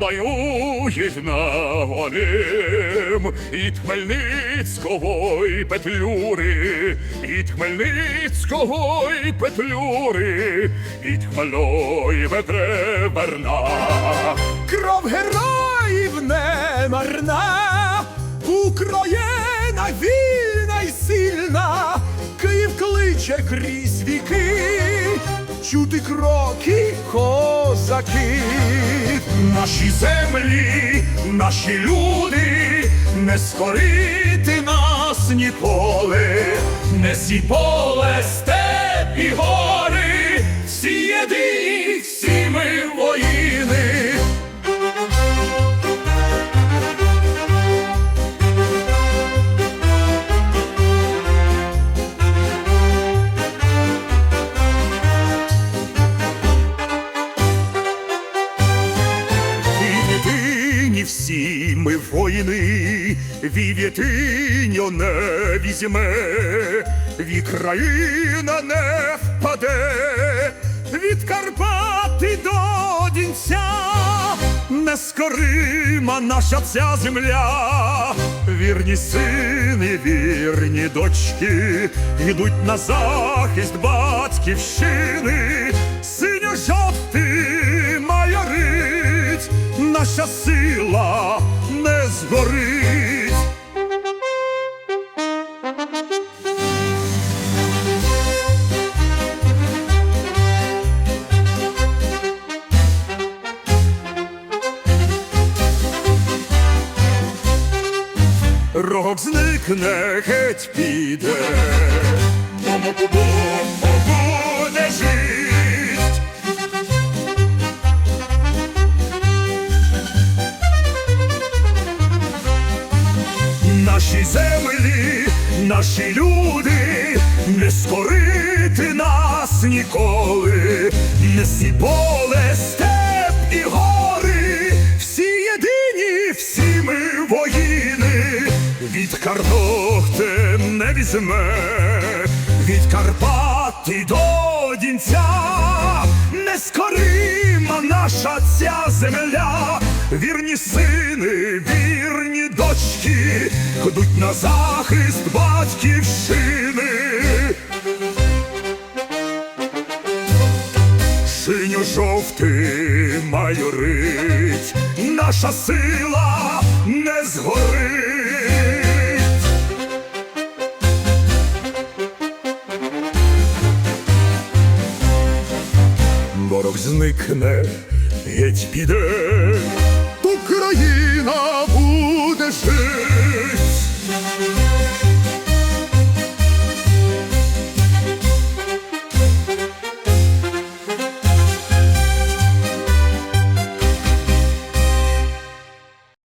Повоюють навалим і Хмельницького, і Петлюри, і Хмельницького, і Петлюри, і Хмельної Ветреберна. Кров героїв не марна, Україна вільна й сильна, Київ кличе крізь віки, чути кроки козаків. Наші землі, наші люди, не скорити нас ніколи, не сі поле, Вівєтині всі ми воїни, Вівєтиньо не візьме, Ві країна не впаде, від Карпати до Дінця, нескорима наша ця земля, вірні сини, вірні дочки, йдуть на захист батьківщини, синьо-жовтий майорить, наша сила не згорить. Рог зникне, геть піде, буде Наші землі, наші люди, не скорити нас ніколи, не сі поле, степ і гори, всі єдині, всі ми воїни, від Карнохте не візьме, від Карпати до Дінця, не скорима наша ця земля, вірні сини, Ходуть на захист батьківщини, синю жовтий майорить, наша сила не згорить, ворог зникне, геть піде, Україна буде жити.